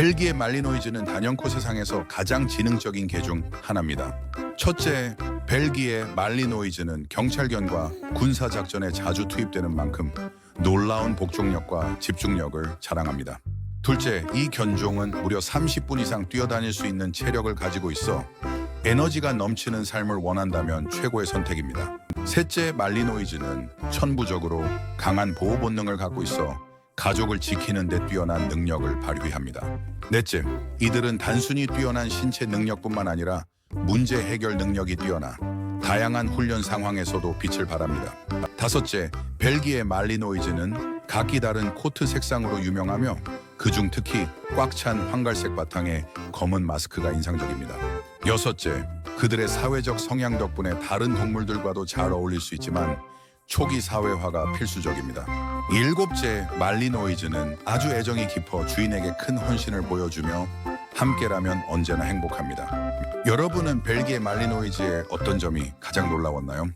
벨기에 말리노이즈는 단연코 세상에서 가장 지능적인 개 중 하나입니다. 첫째, 벨기에 말리노이즈는 경찰견과 군사작전에 자주 투입되는 만큼 놀라운 복종력과 집중력을 자랑합니다. 둘째, 이 견종은 무려 30분 이상 뛰어다닐 수 있는 체력을 가지고 있어 에너지가 넘치는 삶을 원한다면 최고의 선택입니다. 셋째, 말리노이즈는 천부적으로 강한 보호 본능을 갖고 있어 가족을 지키는 데 뛰어난 능력을 발휘합니다. 넷째, 이들은 단순히 뛰어난 신체 능력뿐만 아니라 문제 해결 능력이 뛰어나 다양한 훈련 상황에서도 빛을 발합니다. 다섯째, 벨기에 말리노이즈는 각기 다른 코트 색상으로 유명하며 그중 특히 꽉 찬 황갈색 바탕에 검은 마스크가 인상적입니다. 여섯째, 그들의 사회적 성향 덕분에 다른 동물들과도 잘 어울릴 수 있지만 초기 사회화가 필수적입니다. 일곱째, 말리노이즈는 아주 애정이 깊어 주인에게 큰 헌신을 보여주며 함께라면 언제나 행복합니다. 여러분은 벨기에 말리노이즈의 어떤 점이 가장 놀라웠나요?